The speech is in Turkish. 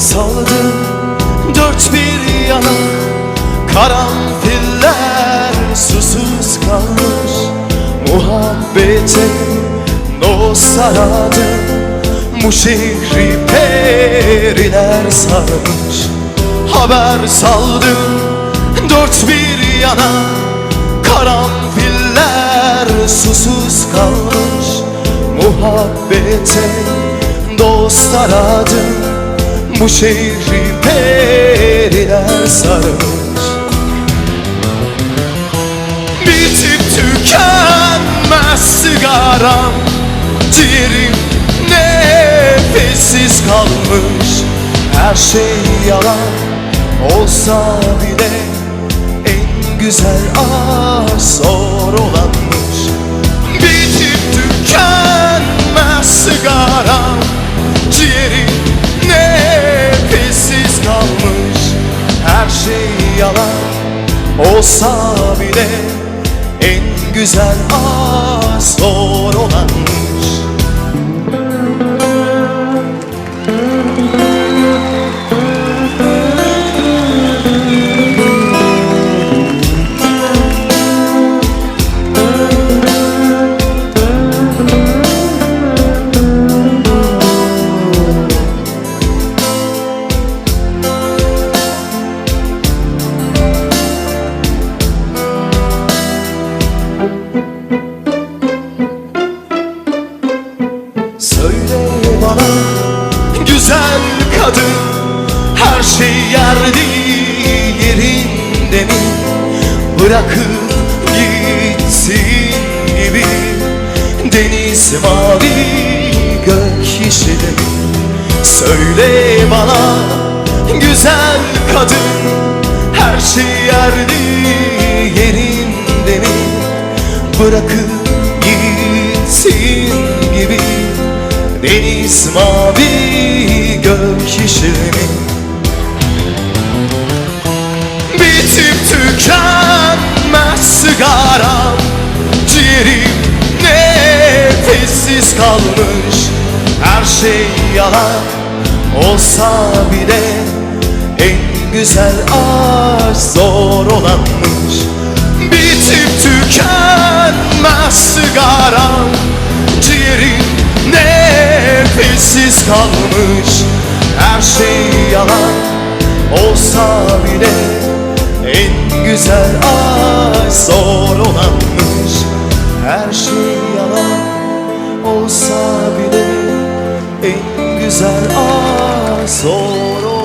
Saldım dört bir yana Karanfiller susuz kalmış. Muhabbete no saradı Bu şehri periler sarmış. Haber saldım dört bir yana Karanfiller susuz kalmış. Muhabbete dostlar adım bu şehri periler sarmış. Bitip tükenmez sigaram Ciğerim nefessiz kalmış. Her şey yalan olsa bile En güzel aşk zor olanmış. Bitip yalan olsa bile en güzel aşk bana. Güzel kadın Her şey yerli yerinde mi? Bırakıp gitsin gibi. Deniz mavi gök yeşili mi? Söyle bana güzel kadın Her şey yerli yerinde mi? Bırakıp Deniz mavi gök yeşili Bitip tükenmez sigaram Ciğerim nefessiz kalmış. Her şey yalan olsa bile En güzel aşk zor olanmış. Bitip tükenmez nefessiz kalmış Her şey yalan olsa bile En güzel aşk zor olanmış. Her şey yalan olsa bile En güzel aşk zor olanmış